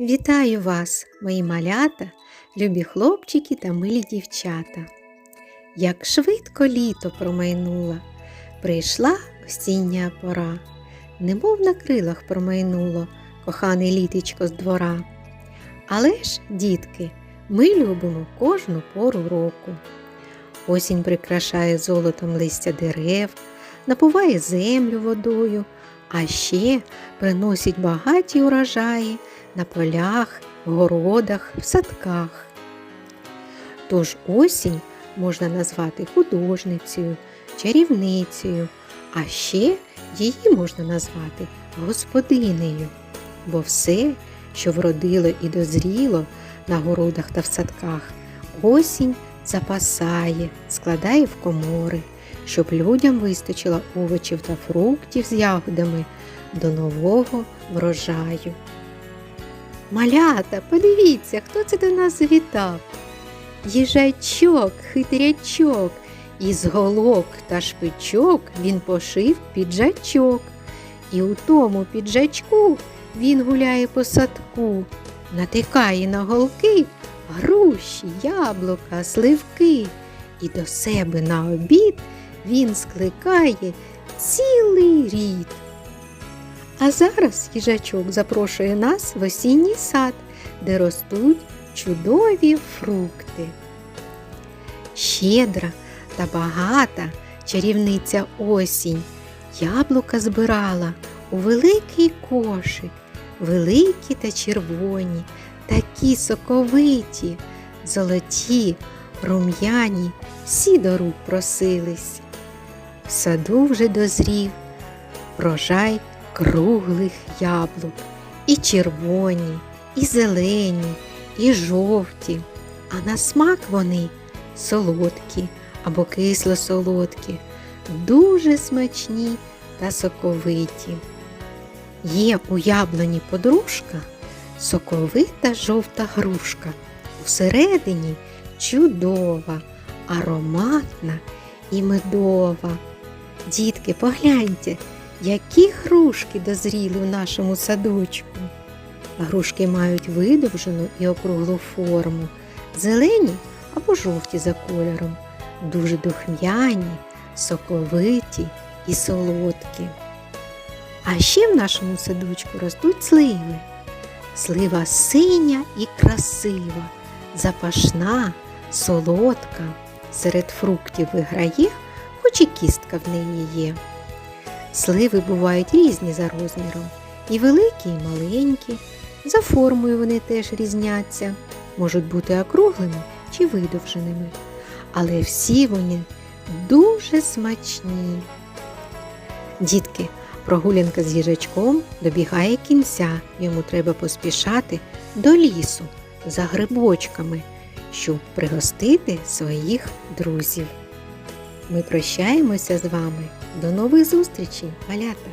Вітаю вас, мої малята, любі хлопчики та милі дівчата. Як швидко літо промайнуло, прийшла осіння пора, немов на крилах промайнуло кохане літечко з двора. Але ж, дітки, ми любимо кожну пору року. Осінь прикрашає золотом листя дерев, напуває землю водою, а ще приносить багаті урожаї на полях, городах, в садках. Тож осінь можна назвати художницею, чарівницею, а ще її можна назвати господинею, бо все, що вродило і дозріло на городах та в садках, осінь запасає, складає в комори, щоб людям вистачило овочів та фруктів з ягодами до нового врожаю. Малята, подивіться, хто це до нас завітав. Їжачок, хитрячок, із голок та шпичок він пошив піджачок. І у тому піджачку він гуляє по садку, натикає на голки груші, яблука, сливки, і до себе на обід він скликає цілий рід. А зараз їжачок запрошує нас в осінній сад, де ростуть чудові фрукти. Щедра та багата чарівниця осінь яблука збирала у великий кошик, великі та червоні, такі соковиті, золоті, рум'яні, всі до рук просились. В саду вже дозрів врожай круглих яблук, і червоні, і зелені, і жовті, а на смак вони солодкі або кисло-солодкі, дуже смачні та соковиті. Є у яблуні подружка соковита жовта грушка, усередині чудова, ароматна і медова. Дітки, погляньте, які грушки дозріли в нашому садочку. Грушки мають видовжену і округлу форму, зелені або жовті за кольором, дуже духмяні, соковиті і солодкі. А ще в нашому садочку ростуть сливи. Слива синя і красива, запашна, солодка, серед фруктів виграє, хоч і кістка в неї є. Сливи бувають різні за розміром, і великі, і маленькі. За формою вони теж різняться, можуть бути округлими чи видовженими. Але всі вони дуже смачні. Дітки, прогулянка з їжачком добігає кінця, йому треба поспішати до лісу за грибочками, щоб пригостити своїх друзів. Ми прощаємося з вами. До нових зустрічей, малята!